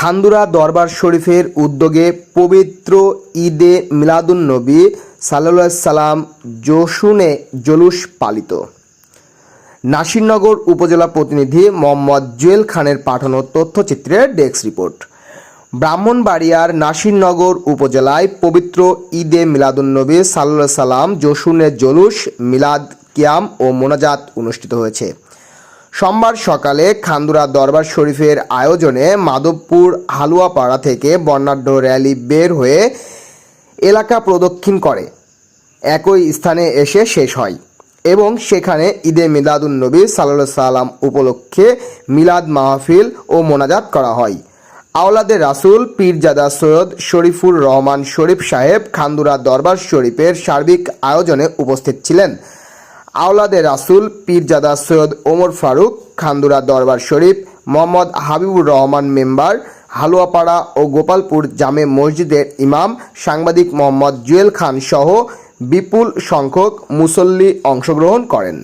খান্দুরা দরবার শরীফের উদ্যোগে পবিত্র ঈদে মিলাদুন্নবী সাল্লাহ সাল্লাম জসুনে জলুস পালিত। নাসিরনগর উপজেলা প্রতিনিধি মোহাম্মদ জুয়েল খানের পাঠানো তথ্যচিত্রের ডেস্ক রিপোর্ট। ব্রাহ্মণবাড়িয়ার নাসিরনগর উপজেলায় পবিত্র ঈদে মিলাদুন্নবী সাল্লাহ সাল্লাম জসুনের জলুস, মিলাদ, কিয়াম ও মোনাজাত অনুষ্ঠিত হয়েছে। সোমবার সকালে খান্দুরা দরবার শরীফের আয়োজনে মাধবপুর হালুয়াপাড়া থেকে বর্ণাঢ্য র্যালি বের হয়ে এলাকা প্রদক্ষিণ করে। একই স্থানে এসে শেষ হয় এবং সেখানে ঈদে মিলাদুন নবী সাল্লাহ সাল্লাম উপলক্ষে মিলাদ মাহফিল ও মোনাজাত করা হয়। আওলাদে রাসুল পীরজাদা সৈয়দ শরীফুর রহমান শরীফ সাহেব খান্দুরা দরবার শরীফের সার্বিক আয়োজনে উপস্থিত ছিলেন। আওলাদে রাসুল, পীরজাদা সৈয়দ ওমর ফারুক, খান্দুরা দরবার শরীফ, মোহাম্মদ হাবিবুর রহমান মেম্বার, হালুয়াপাড়া ও গোপালপুর জামে মসজিদের ইমাম, সাংবাদিক মোহাম্মদ জুয়েল খান সহ বিপুল সংখ্যক মুসল্লি অংশগ্রহণ করেন।